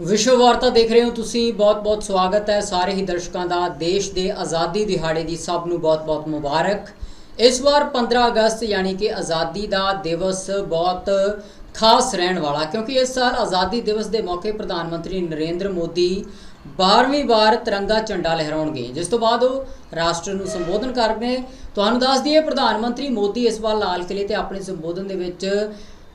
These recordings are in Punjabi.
ਵਿਸ਼ਵ ਵਾਰਤਾ ਦੇਖ ਰਹੇ ਹੋ ਤੁਸੀਂ ਬਹੁਤ-ਬਹੁਤ ਸਵਾਗਤ ਹੈ ਸਾਰੇ ਹੀ ਦਰਸ਼ਕਾਂ ਦਾ, ਦੇਸ਼ ਦੇ ਆਜ਼ਾਦੀ ਦਿਹਾੜੇ ਦੀ ਸਭ ਨੂੰ ਬਹੁਤ-ਬਹੁਤ ਮੁਬਾਰਕ। ਇਸ ਵਾਰ 15 ਅਗਸਤ ਯਾਨੀ ਕਿ ਆਜ਼ਾਦੀ ਦਾ ਦਿਵਸ ਬਹੁਤ ਖਾਸ ਰਹਿਣ ਵਾਲਾ, ਕਿਉਂਕਿ ਇਸ ਸਾਲ ਆਜ਼ਾਦੀ ਦਿਵਸ ਦੇ ਮੌਕੇ ਪ੍ਰਧਾਨ ਮੰਤਰੀ ਨਰਿੰਦਰ ਮੋਦੀ 12ਵੀਂ ਵਾਰ ਤਿਰੰਗਾ ਝੰਡਾ ਲਹਿਰਾਉਣਗੇ। ਜਿਸ ਤੋਂ ਬਾਅਦ ਉਹ ਰਾਸ਼ਟਰ ਨੂੰ ਸੰਬੋਧਨ ਕਰਨਗੇ। ਤੁਹਾਨੂੰ ਦੱਸ ਦਈਏ, ਪ੍ਰਧਾਨ ਮੰਤਰੀ ਮੋਦੀ ਇਸ ਵਾਰ ਲਾਲ ਕਿਲੇ ਤੇ ਆਪਣੇ ਸੰਬੋਧਨ ਦੇ ਵਿੱਚ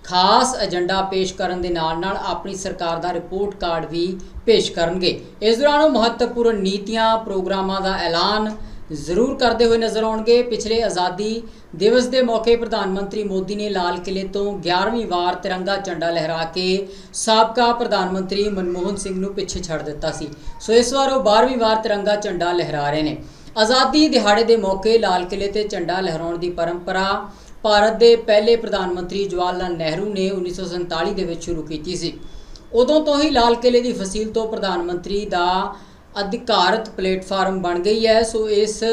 ਖਾਸ ਏਜੰਡਾ ਪੇਸ਼ ਕਰਨ ਦੇ ਨਾਲ ਨਾਲ ਆਪਣੀ ਸਰਕਾਰ ਦਾ ਰਿਪੋਰਟ ਕਾਰਡ ਵੀ ਪੇਸ਼ ਕਰਨਗੇ। ਇਸ ਦੌਰਾਨ ਉਹ ਮਹੱਤਵਪੂਰਨ ਨੀਤੀਆਂ, ਪ੍ਰੋਗਰਾਮਾਂ ਦਾ ਐਲਾਨ ਜ਼ਰੂਰ ਕਰਦੇ ਹੋਏ ਨਜ਼ਰ ਆਉਣਗੇ। ਪਿਛਲੇ ਆਜ਼ਾਦੀ ਦਿਵਸ ਦੇ ਮੌਕੇ ਪ੍ਰਧਾਨ ਮੰਤਰੀ ਮੋਦੀ ਨੇ ਲਾਲ ਕਿਲੇ ਤੋਂ 11ਵੀਂ ਵਾਰ ਤਿਰੰਗਾ ਝੰਡਾ ਲਹਿਰਾ ਕੇ ਸਾਬਕਾ ਪ੍ਰਧਾਨ ਮੰਤਰੀ ਮਨਮੋਹਨ ਸਿੰਘ ਨੂੰ ਪਿੱਛੇ ਛੱਡ ਦਿੱਤਾ ਸੀ। ਸੋ ਇਸ ਵਾਰ ਉਹ 12ਵੀਂ ਵਾਰ ਤਿਰੰਗਾ ਝੰਡਾ ਲਹਿਰਾ ਰਹੇ ਨੇ। ਆਜ਼ਾਦੀ ਦਿਹਾੜੇ ਦੇ ਮੌਕੇ ਲਾਲ ਕਿਲੇ ਤੇ ਝੰਡਾ ਲਹਿਰਾਉਣ ਦੀ ਪਰੰਪਰਾ ਭਾਰਤ ਦੇ ਪਹਿਲੇ ਪ੍ਰਧਾਨ ਮੰਤਰੀ ਜਵਾਹਰ ਲਾਲ ਨਹਿਰੂ ਨੇ 1947 ਦੇ ਵਿੱਚ ਸ਼ੁਰੂ ਕੀਤੀ ਸੀ। ਉਦੋਂ ਤੋਂ ਹੀ ਲਾਲ ਕਿਲੇ ਦੀ ਫਸੀਲ ਤੋਂ ਪ੍ਰਧਾਨ ਮੰਤਰੀ ਦਾ ਅਧਿਕਾਰਤ ਪਲੇਟਫਾਰਮ ਬਣ ਗਈ ਹੈ। ਸੋ ਇਸ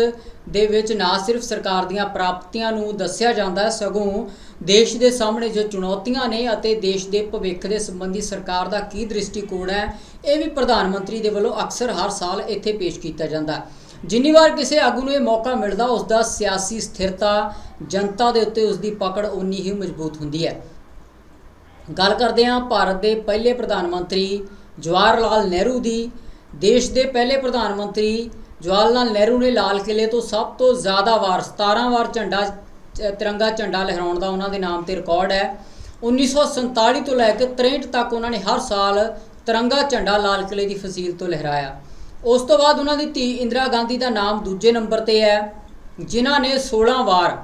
ਦੇ ਵਿੱਚ ਨਾ ਸਿਰਫ ਸਰਕਾਰ ਦੀਆਂ ਪ੍ਰਾਪਤੀਆਂ ਨੂੰ ਦੱਸਿਆ ਜਾਂਦਾ ਹੈ, ਸਗੋਂ ਦੇਸ਼ ਦੇ ਸਾਹਮਣੇ ਜੋ ਚੁਣੌਤੀਆਂ ਨੇ ਅਤੇ ਦੇਸ਼ ਦੇ ਭਵਿੱਖ ਦੇ ਸੰਬੰਧੀ ਸਰਕਾਰ ਦਾ ਕੀ ਦ੍ਰਿਸ਼ਟੀਕੋਣ ਹੈ, ਇਹ ਵੀ ਪ੍ਰਧਾਨ ਮੰਤਰੀ ਦੇ ਵੱਲੋਂ ਅਕਸਰ ਹਰ ਸਾਲ ਇੱਥੇ ਪੇਸ਼ ਕੀਤਾ ਜਾਂਦਾ ਹੈ। ਜਿੰਨੀ ਵਾਰ ਕਿਸੇ ਆਗੂ ਨੂੰ ਇਹ ਮੌਕਾ ਮਿਲਦਾ ਉਸ ਦਾ ਸਿਆਸੀ ਸਥਿਰਤਾ ਜਨਤਾ ਦੇ ਉੱਤੇ ਉਸ ਦੀ ਪਕੜ ਉਨੀ ਹੀ ਮਜ਼ਬੂਤ ਹੁੰਦੀ ਹੈ। ਗੱਲ ਕਰਦੇ ਹਾਂ ਭਾਰਤ ਦੇ ਪਹਿਲੇ ਪ੍ਰਧਾਨ ਮੰਤਰੀ ਜਵਾਹਰ ਲਾਲ ਨਹਿਰੂ ਦੀ। ਦੇਸ਼ ਦੇ ਪਹਿਲੇ ਪ੍ਰਧਾਨ ਮੰਤਰੀ ਜਵਾਹਰ ਲਾਲ ਨਹਿਰੂ ਨੇ ਲਾਲ ਕਿਲੇ ਤੋਂ ਸਭ ਤੋਂ ਜ਼ਿਆਦਾ ਵਾਰ 17 ਵਾਰ ਝੰਡਾ ਤਿਰੰਗਾ ਝੰਡਾ ਲਹਿਰਾਉਣ ਦਾ ਉਹਨਾਂ ਦੇ ਨਾਮ ਤੇ ਰਿਕਾਰਡ ਹੈ। 1947 ਤੋਂ ਲੈ ਕੇ 63 ਤੱਕ ਉਹਨਾਂ ਨੇ ਹਰ ਸਾਲ ਤਿਰੰਗਾ ਝੰਡਾ ਲਾਲ ਕਿਲੇ ਦੀ ਫਸੀਲ ਤੋਂ ਲਹਿਰਾਇਆ। ਉਸ ਤੋਂ ਬਾਅਦ ਉਹਨਾਂ ਦੀ ਧੀ ਇੰਦਰਾ ਗਾਂਧੀ ਦਾ ਨਾਮ ਦੂਜੇ ਨੰਬਰ ਤੇ ਹੈ, ਜਿਨ੍ਹਾਂ ਨੇ 16 ਵਾਰ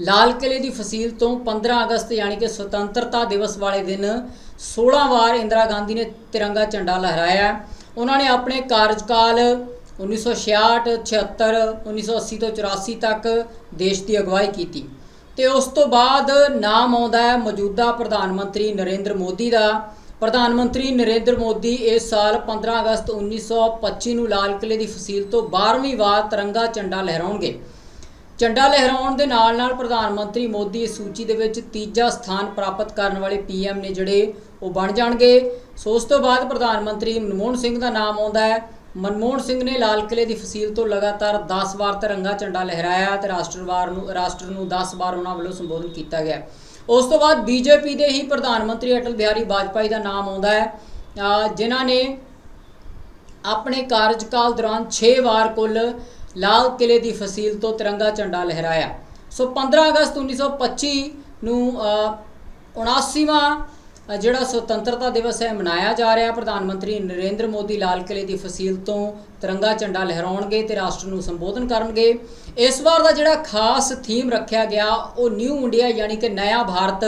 ਲਾਲ ਕਿਲੇ ਦੀ ਫਸੀਲ ਤੋਂ 15 ਅਗਸਤ ਯਾਨੀ ਕਿ ਸੁਤੰਤਰਤਾ ਦਿਵਸ ਵਾਲੇ ਦਿਨ 16 ਵਾਰ ਇੰਦਰਾ ਗਾਂਧੀ ਨੇ ਤਿਰੰਗਾ ਝੰਡਾ ਲਹਿਰਾਇਆ। ਉਹਨਾਂ ਨੇ ਆਪਣੇ ਕਾਰਜਕਾਲ 1966 76 1980 ਤੋਂ 84 ਤੱਕ ਦੇਸ਼ ਦੀ ਅਗਵਾਈ ਕੀਤੀ ਤੇ ਉਸ ਤੋਂ ਬਾਅਦ ਨਾਮ ਆਉਂਦਾ ਹੈ ਮੌਜੂਦਾ ਪ੍ਰਧਾਨ ਮੰਤਰੀ ਨਰਿੰਦਰ ਮੋਦੀ ਦਾ। ਪ੍ਰਧਾਨ ਮੰਤਰੀ ਨਰਿੰਦਰ ਮੋਦੀ ਇਸ ਸਾਲ 15 ਅਗਸਤ 1925 ਨੂੰ ਲਾਲ ਕਿਲੇ ਦੀ ਫਸੀਲ ਤੋਂ 12ਵੀਂ ਵਾਰ ਤਿਰੰਗਾ ਝੰਡਾ ਲਹਿਰਾਉਣਗੇ। ਝੰਡਾ ਲਹਿਰਾਉਣ ਦੇ ਨਾਲ ਨਾਲ ਪ੍ਰਧਾਨ ਮੰਤਰੀ ਮੋਦੀ ਇਸ ਸੂਚੀ ਦੇ ਵਿੱਚ ਤੀਜਾ ਸਥਾਨ ਪ੍ਰਾਪਤ ਕਰਨ ਵਾਲੇ ਪੀਐਮ ਨੇ ਜਿਹੜੇ ਉਹ ਬਣ ਜਾਣਗੇ। ਸੋ ਉਸ ਤੋਂ ਬਾਅਦ ਪ੍ਰਧਾਨ ਮੰਤਰੀ ਮਨਮੋਹਨ ਸਿੰਘ ਦਾ ਨਾਮ ਆਉਂਦਾ ਹੈ। ਮਨਮੋਹਨ ਸਿੰਘ ਨੇ ਲਾਲ ਕਿਲੇ ਦੀ ਫਸੀਲ ਤੋਂ ਲਗਾਤਾਰ 10 ਵਾਰ ਤਿਰੰਗਾ ਝੰਡਾ ਲਹਿਰਾਇਆ ਤੇ ਰਾਸ਼ਟਰਵਾਰ ਨੂੰ ਰਾਸ਼ਟਰ ਨੂੰ 10 ਵਾਰ ਉਹਨਾਂ ਵੱਲੋਂ ਸੰਬੋਧਨ ਕੀਤਾ ਗਿਆ। ਉਸ ਤੋਂ ਬਾਅਦ ਬੀਜੇਪੀ ਦੇ ਹੀ ਪ੍ਰਧਾਨ ਮੰਤਰੀ ਅਟਲ ਬਿਹਾਰੀ ਵਾਜਪਾਈ ਦਾ ਨਾਮ ਆਉਂਦਾ ਹੈ। ਜਿਨ੍ਹਾਂ ਨੇ ਆਪਣੇ ਕਾਰਜਕਾਲ ਦੌਰਾਨ 6 ਵਾਰ ਕੁੱਲ ਲਾਲ ਕਿਲੇ ਦੀ ਫਸੀਲ ਤੋਂ ਤਿਰੰਗਾ ਝੰਡਾ ਲਹਿਰਾਇਆ। ਸੋ 15 ਅਗਸਤ 1925 ਨੂੰ ਅ, 79ਵਾਂ ਅ, ਜਿਹੜਾ ਸੁਤੰਤਰਤਾ ਦਿਵਸ ਹੈ ਮਨਾਇਆ ਜਾ ਰਿਹਾ, ਪ੍ਰਧਾਨ ਮੰਤਰੀ ਨਰਿੰਦਰ ਮੋਦੀ ਲਾਲ ਕਿਲੇ ਦੀ ਫਸੀਲ ਤੋਂ ਤਿਰੰਗਾ ਝੰਡਾ ਲਹਿਰਾਉਣਗੇ ਤੇ ਰਾਸ਼ਟਰ ਨੂੰ ਸੰਬੋਧਨ ਕਰਨਗੇ। ਇਸ ਵਾਰ ਦਾ ਜਿਹੜਾ ਖਾਸ ਥੀਮ ਰੱਖਿਆ ਗਿਆ, ਉਹ ਨਿਊ ਇੰਡੀਆ ਯਾਨੀ ਕਿ ਨਇਆ ਭਾਰਤ,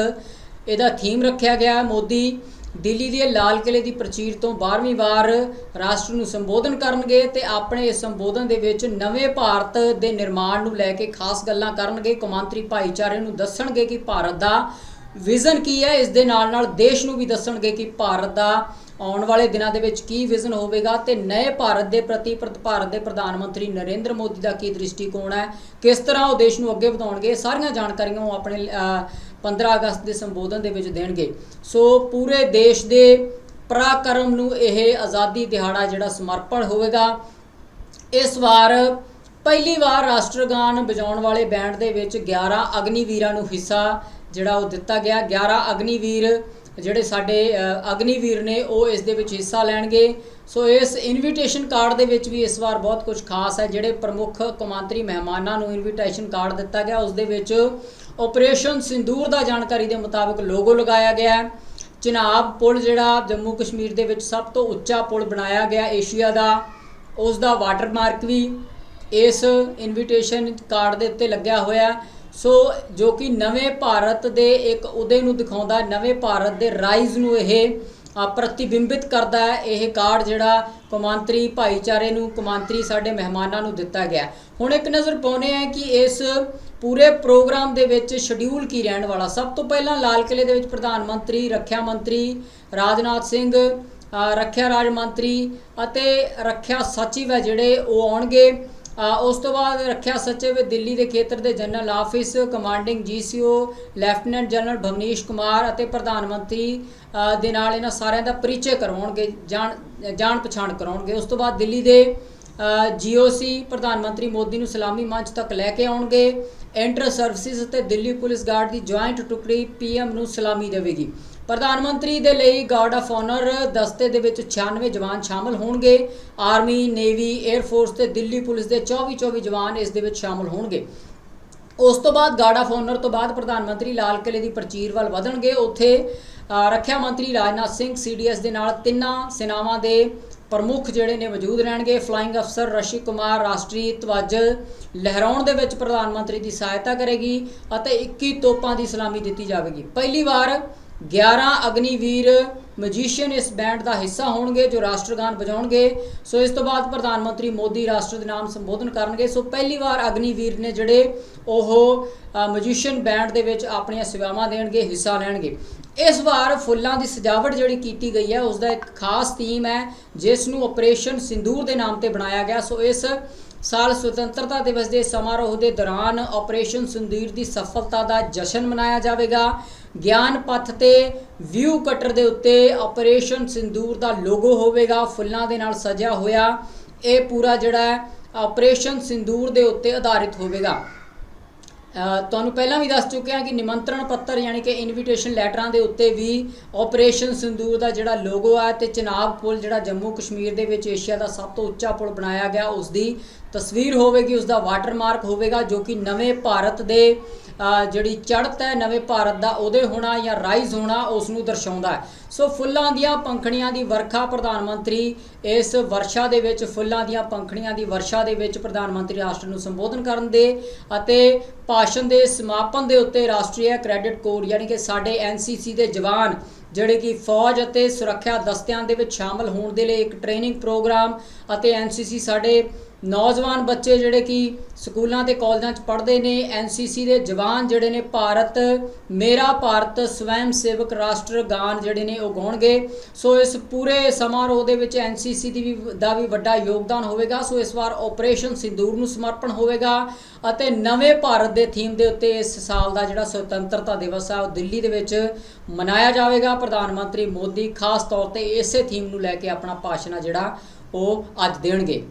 ਇਹਦਾ ਥੀਮ ਰੱਖਿਆ ਗਿਆ। ਮੋਦੀ ਦਿੱਲੀ ਦੇ ਲਾਲ ਕਿਲੇ ਦੀ ਪ੍ਰਚੀਰ ਤੋਂ 12ਵੀਂ ਵਾਰ ਰਾਸ਼ਟਰ ਨੂੰ ਸੰਬੋਧਨ ਕਰਨਗੇ ਤੇ ਆਪਣੇ ਇਸ ਸੰਬੋਧਨ ਦੇ ਵਿੱਚ ਨਵੇਂ ਭਾਰਤ ਦੇ ਨਿਰਮਾਣ ਨੂੰ ਲੈ ਕੇ ਖਾਸ ਗੱਲਾਂ ਕਰਨਗੇ। ਕੌਮਾਂਤਰੀ ਭਾਈਚਾਰੇ ਨੂੰ ਦੱਸਣਗੇ ਕਿ ਭਾਰਤ ਦਾ ਵਿਜ਼ਨ ਕੀ ਹੈ? ਇਸ ਦੇ ਨਾਲ ਨਾਲ ਦੇਸ਼ ਨੂੰ ਵੀ ਦੱਸਣਗੇ ਕਿ ਭਾਰਤ ਦਾ ਆਉਣ ਵਾਲੇ ਦਿਨਾਂ ਦੇ ਵਿੱਚ ਕੀ ਵਿਜ਼ਨ ਹੋਵੇਗਾ ਤੇ ਨਏ ਭਾਰਤ ਦੇ ਪ੍ਰਤੀ ਪ੍ਰਤ- ਭਾਰਤ ਦੇ ਪ੍ਰਧਾਨ ਮੰਤਰੀ ਨਰਿੰਦਰ ਮੋਦੀ ਦਾ ਕੀ ਦ੍ਰਿਸ਼ਟੀਕੋਣ ਹੈ? ਕਿਸ ਤਰ੍ਹਾਂ ਉਹ ਦੇਸ਼ ਨੂੰ ਅੱਗੇ ਵਧਾਉਣਗੇ? ਸਾਰੀਆਂ ਜਾਣਕਾਰੀਆਂ ਉਹ ਆਪਣੇ ਅ, 15 ਅਗਸਤ ਦੇ ਸੰਬੋਧਨ ਦੇ ਵਿੱਚ ਦੇਣਗੇ। ਸੋ ਪੂਰੇ ਦੇਸ਼ ਦੇ ਪਰਾਕਰਮ ਨੂੰ ਇਹ ਆਜ਼ਾਦੀ ਦਿਹਾੜਾ ਜਿਹੜਾ ਸਮਰਪਣ ਹੋਵੇਗਾ। ਇਸ ਵਾਰ ਪਹਿਲੀ ਵਾਰ ਰਾਸ਼ਟਰਗਾਨ ਵਜਾਉਣ ਵਾਲੇ ਬੈਂਡ ਦੇ ਵਿੱਚ 11 ਅਗਨੀਵੀਰਾਂ ਨੂੰ ਹਿੱਸਾ ਜਿਹੜਾ ਉਹ ਦਿੱਤਾ ਗਿਆ। 11 ਅਗਨੀਵੀਰ ਜਿਹੜੇ ਸਾਡੇ ਅਗਨੀਵੀਰ ਨੇ, ਉਹ ਇਸ ਦੇ ਵਿੱਚ ਹਿੱਸਾ ਲੈਣਗੇ। ਸੋ ਇਸ ਇਨਵੀਟੇਸ਼ਨ ਕਾਰਡ ਦੇ ਵਿੱਚ ਵੀ ਇਸ ਵਾਰ ਬਹੁਤ ਕੁਝ ਖਾਸ ਹੈ। ਜਿਹੜੇ ਪ੍ਰਮੁੱਖ ਕੌਮਾਂਤਰੀ ਮਹਿਮਾਨਾਂ ਨੂੰ ਇਨਵੀਟੇਸ਼ਨ ਕਾਰਡ ਦਿੱਤਾ ਗਿਆ, ਉਸ ਦੇ ਵਿੱਚ ਆਪਰੇਸ਼ਨ ਸਿੰਦੂਰ ਦਾ ਜਾਣਕਾਰੀ ਦੇ ਮੁਤਾਬਕ ਲੋਗੋ ਲਗਾਇਆ ਗਿਆ ਹੈ। ਚਨਾਬ ਪੁਲ ਜਿਹੜਾ ਜੰਮੂ ਕਸ਼ਮੀਰ ਦੇ ਵਿੱਚ ਸਭ ਤੋਂ ਉੱਚਾ ਪੁਲ ਬਣਾਇਆ ਗਿਆ ਏਸ਼ੀਆ ਦਾ। ਉਸ ਦਾ ਵਾਟਰਮਾਰਕ ਵੀ ਇਸ ਇਨਵੀਟੇਸ਼ਨ ਕਾਰਡ ਦੇ ਉੱਤੇ ਲੱਗਿਆ ਹੋਇਆ ਹੈ। ਸੋ ਜੋ ਕਿ ਨਵੇਂ ਭਾਰਤ ਦੇ ਇੱਕ ਉਦੇ ਨੂੰ ਦਿਖਾਉਂਦਾ, ਨਵੇਂ ਭਾਰਤ ਦੇ ਰਾਈਜ਼ ਨੂੰ ਇਹ ਪ੍ਰਤੀਬਿੰਬਿਤ ਕਰਦਾ ਹੈ। ਇਹ ਕਾਰਡ ਜਿਹੜਾ ਕੌਮਾਂਤਰੀ ਭਾਈਚਾਰੇ ਨੂੰ, ਕੌਮਾਂਤਰੀ ਸਾਡੇ ਮਹਿਮਾਨਾਂ ਨੂੰ ਦਿੱਤਾ ਗਿਆ ਹੁਣ ਇੱਕ ਨਜ਼ਰ ਪਾਉਨੇ ਆ ਕਿ ਇਸ ਪੂਰੇ ਪ੍ਰੋਗਰਾਮ ਦੇ ਵਿੱਚ ਸ਼ਡਿਊਲ ਕੀ ਰਹਿਣ ਵਾਲਾ? ਸਭ ਤੋਂ ਪਹਿਲਾਂ ਲਾਲ ਕਿਲੇ ਦੇ ਵਿੱਚ ਪ੍ਰਧਾਨ ਮੰਤਰੀ, ਰੱਖਿਆ ਮੰਤਰੀ ਰਾਜਨਾਥ ਸਿੰਘ ਰੱਖਿਆ ਰਾਜ ਮੰਤਰੀ ਅਤੇ ਰੱਖਿਆ ਸਚਿਵ ਹੈ ਜਿਹੜੇ, ਉਹ ਆਉਣਗੇ। ਉਸ ਤੋਂ ਬਾਅਦ ਰੱਖਿਆ ਸਚਿਵ ਦਿੱਲੀ ਦੇ ਖੇਤਰ ਦੇ general office commanding GCO lieutenant general Bhavnish Kumar ਅਤੇ ਪ੍ਰਧਾਨ ਮੰਤਰੀ ਦੇ ਨਾਲ ਇਹਨਾਂ ਸਾਰਿਆਂ ਦਾ ਪਰਿਚੈ ਕਰਵਾਉਣਗੇ ਜਾਣ ਜਾਣ ਪਛਾਣ ਕਰਾਉਣਗੇ। ਉਸ ਤੋਂ ਬਾਅਦ ਦਿੱਲੀ ਦੇ ਜੀਓਸੀ ਪ੍ਰਧਾਨ ਮੰਤਰੀ ਮੋਦੀ ਨੂੰ ਸਲਾਮੀ ਮੰਚ ਤੱਕ ਲੈ ਕੇ ਆਉਣਗੇ। ਇੰਟਰ ਸਰਵਿਸਿਜ਼ ਅਤੇ ਦਿੱਲੀ ਪੁਲਿਸ ਗਾਰਡ ਦੀ ਜੁਆਇੰਟ ਟੁਕੜੀ ਪੀਐਮ ਨੂੰ ਸਲਾਮੀ ਦੇਵੇਗੀ। ਪ੍ਰਧਾਨ ਮੰਤਰੀ ਦੇ ਲਈ ਗਾਰਡ ਆਫ ਆਨਰ ਦਸਤੇ ਦੇ ਵਿੱਚ 96 ਜਵਾਨ ਸ਼ਾਮਲ ਹੋਣਗੇ। ਆਰਮੀ ਨੇਵੀ 에ਅਰ ਫੋਰਸ ਤੇ ਦਿੱਲੀ ਪੁਲਿਸ ਦੇ 24 24 ਜਵਾਨ ਇਸ ਦੇ ਵਿੱਚ ਸ਼ਾਮਲ ਹੋਣਗੇ। ਉਸ ਤੋਂ ਬਾਅਦ ਗਾਰਡ ਆਫ ਆਨਰ ਤੋਂ ਬਾਅਦ ਪ੍ਰਧਾਨ ਮੰਤਰੀ ਲਾਲ ਕਿਲੇ ਦੀ ਪ੍ਰਚੀਰ ਵੱਲ ਵਧਣਗੇ। ਉੱਥੇ ਰੱਖਿਆ ਮੰਤਰੀ ਰਾਜਨਾਥ ਸਿੰਘ ਸੀਡੀਐਸ ਦੇ ਨਾਲ ਤਿੰਨਾਂ ਸੈਨਾਵਾਂ ਦੇ ਪ੍ਰਮੁੱਖ ਜਿਹੜੇ ਨੇ ਮੌਜੂਦ ਰਹਿਣਗੇ ਫਲਾਈਂਗ ਅਫਸਰ ਰਸ਼ੀ ਕੁਮਾਰ, ਰਾਸ਼ਟਰੀ ਧਵਜ ਲਹਿਰਾਉਣ ਦੇ ਵਿੱਚ ਪ੍ਰਧਾਨ ਮੰਤਰੀ ਦੀ ਸਹਾਇਤਾ ਕਰੇਗੀ ਅਤੇ 21 ਤੋਪਾਂ ਦੀ ਸਲਾਮੀ ਦਿੱਤੀ ਜਾਵੇਗੀ। ਪਹਿਲੀ ਵਾਰ 11 ਅਗਨੀਵੀਰ ਮੈਜੀਸ਼ੀਅਨ ਇਸ ਬੈਂਡ ਦਾ ਹਿੱਸਾ ਹੋਣਗੇ ਜੋ ਰਾਸ਼ਟਰਗਾਨ ਵਜਾਉਣਗੇ। ਸੋ ਇਸ ਤੋਂ ਬਾਅਦ ਪ੍ਰਧਾਨ ਮੰਤਰੀ ਮੋਦੀ ਰਾਸ਼ਟਰ ਦੇ ਨਾਮ ਸੰਬੋਧਨ ਕਰਨਗੇ। ਸੋ ਪਹਿਲੀ ਵਾਰ ਅਗਨੀਵੀਰ ਨੇ ਜਿਹੜੇ ਉਹ ਮੈਜੀਸ਼ੀਅਨ ਬੈਂਡ ਦੇ ਵਿੱਚ ਆਪਣੀਆਂ ਸੇਵਾਵਾਂ ਦੇਣਗੇ, ਹਿੱਸਾ ਲੈਣਗੇ। ਇਸ ਵਾਰ ਫੁੱਲਾਂ ਦੀ ਸਜਾਵਟ ਜਿਹੜੀ ਕੀਤੀ ਗਈ ਹੈ ਉਸ ਦਾ ਇੱਕ ਖਾਸ ਥੀਮ ਹੈ, ਜਿਸ ਨੂੰ ਆਪਰੇਸ਼ਨ ਸਿੰਦੂਰ ਦੇ ਨਾਮ ਤੇ ਬਣਾਇਆ ਗਿਆ। ਸੋ ਇਸ ਸਾਲ ਸੁਤੰਤਰਤਾ ਦਿਵਸ ਦੇ ਸਮਾਰੋਹ ਦੇ ਦੌਰਾਨ ਆਪਰੇਸ਼ਨ ਸਿੰਦੂਰ ਦੀ ਸਫਲਤਾ ਦਾ ਜਸ਼ਨ ਮਨਾਇਆ ਜਾਵੇਗਾ। ਗਿਆਨ ਪੱਥ ਤੇ ਵਿਊ ਕਟਰ ਦੇ ਉੱਤੇ ਆਪਰੇਸ਼ਨ ਸਿੰਦੂਰ ਦਾ ਲੋਗੋ ਹੋਵੇਗਾ, ਫੁੱਲਾਂ ਦੇ ਨਾਲ ਸਜਿਆ ਹੋਇਆ। ਇਹ ਪੂਰਾ ਜਿਹੜਾ ਆਪਰੇਸ਼ਨ ਸਿੰਦੂਰ ਦੇ ਉੱਤੇ ਆਧਾਰਿਤ ਹੋਵੇਗਾ। ਤੁਹਾਨੂੰ ਪਹਿਲਾਂ ਵੀ ਦੱਸ ਚੁੱਕਿਆ ਕਿ ਨਿਮੰਤਰਣ ਪੱਤਰ ਯਾਨੀ ਕਿ ਇਨਵੀਟੇਸ਼ਨ ਲੈਟਰਾਂ ਦੇ ਉੱਤੇ ਵੀ ਆਪਰੇਸ਼ਨ ਸਿੰਦੂਰ ਦਾ ਜਿਹੜਾ ਲੋਗੋ ਹੈ ਤੇ ਚਨਾਬ ਪੁਲ ਜਿਹੜਾ ਜੰਮੂ ਕਸ਼ਮੀਰ ਦੇ ਵਿੱਚ ਏਸ਼ੀਆ ਦਾ ਸਭ ਤੋਂ ਉੱਚਾ ਪੁਲ ਬਣਾਇਆ ਗਿਆ, ਉਸ ਦੀ ਤਸਵੀਰ ਹੋਵੇਗੀ ਉਸ ਦਾ ਵਾਟਰਮਾਰਕ ਹੋਵੇਗਾ, ਜੋ ਕਿ ਨਵੇਂ ਭਾਰਤ ਦੇ ਜਿਹੜੀ ਚੜ੍ਹਤ ਹੈ, ਨਵੇਂ ਭਾਰਤ ਦਾ ਉਹਦੇ ਹੋਣਾ ਜਾਂ ਰਾਈਜ਼ ਹੋਣਾ ਉਸ ਨੂੰ ਦਰਸਾਉਂਦਾ ਹੈ। ਸੋ ਫੁੱਲਾਂ ਦੀਆਂ ਪੰਖੜੀਆਂ ਦੀ ਵਰਖਾ ਪ੍ਰਧਾਨ ਮੰਤਰੀ ਇਸ ਵਰਸ਼ਾ ਦੇ ਵਿੱਚ, ਫੁੱਲਾਂ ਦੀਆਂ ਪੰਖੜੀਆਂ ਦੀ ਵਰਸ਼ਾ ਦੇ ਵਿੱਚ ਪ੍ਰਧਾਨ ਮੰਤਰੀ ਰਾਸ਼ਟਰ ਨੂੰ ਸੰਬੋਧਨ ਕਰਨ ਦੇ ਅਤੇ ਭਾਸ਼ਣ ਦੇ ਸਮਾਪਨ ਦੇ ਉੱਤੇ ਰਾਸ਼ਟਰੀ ਕ੍ਰੈਡਿਟ ਕੋਡ ਯਾਨੀ ਕਿ ਸਾਡੇ ਐਨਸੀਸੀ ਦੇ ਜਵਾਨ ਜਿਹੜੇ ਕਿ ਫੌਜ ਅਤੇ ਸੁਰੱਖਿਆ ਦਸਤਿਆਂ ਦੇ ਵਿੱਚ ਸ਼ਾਮਲ ਹੋਣ ਦੇ ਲਈ ਇੱਕ ਟ੍ਰੇਨਿੰਗ ਪ੍ਰੋਗਰਾਮ ਅਤੇ ਐਨਸੀਸੀ ਸਾਡੇ ਨੌਜਵਾਨ ਬੱਚੇ ਜਿਹੜੇ ਕਿ ਸਕੂਲਾਂ ਤੇ ਕਾਲਜਾਂ 'ਚ ਪੜ੍ਹਦੇ ਨੇ ਐਨਸੀਸੀ ਦੇ ਜਵਾਨ ਜਿਹੜੇ ਨੇ, ਭਾਰਤ, ਮੇਰਾ ਭਾਰਤ ਸਵੈਮ ਸੇਵਕ ਰਾਸ਼ਟਰ ਗਾਨ ਜਿਹੜੇ ਨੇ ਉਹ ਗਾਉਣਗੇ। ਸੋ ਇਸ ਪੂਰੇ ਸਮਾਰੋਹ ਦੇ ਵਿੱਚ ਐਨਸੀਸੀ ਦੀ ਵੀ, ਦਾ ਵੀ ਵੱਡਾ ਯੋਗਦਾਨ ਹੋਵੇਗਾ। ਸੋ ਇਸ ਵਾਰ ਆਪਰੇਸ਼ਨ ਸਿੰਦੂਰ ਨੂੰ ਸਮਰਪਣ ਹੋਵੇਗਾ ਅਤੇ ਨਵੇਂ ਭਾਰਤ ਦੇ ਥੀਮ ਦੇ ਉੱਤੇ ਇਸ ਸਾਲ ਦਾ ਜਿਹੜਾ ਸੁਤੰਤਰਤਾ ਦਿਵਸ ਆ, ਉਹ ਦਿੱਲੀ ਦੇ ਵਿੱਚ ਮਨਾਇਆ ਜਾਵੇਗਾ। ਪ੍ਰਧਾਨ ਮੰਤਰੀ ਮੋਦੀ ਖਾਸ ਤੌਰ ਤੇ ਇਸੇ ਥੀਮ ਨੂੰ ਲੈ ਕੇ ਆਪਣਾ ਭਾਸ਼ਣ ਆ ਜਿਹੜਾ ਉਹ ਅੱਜ ਦੇਣਗੇ।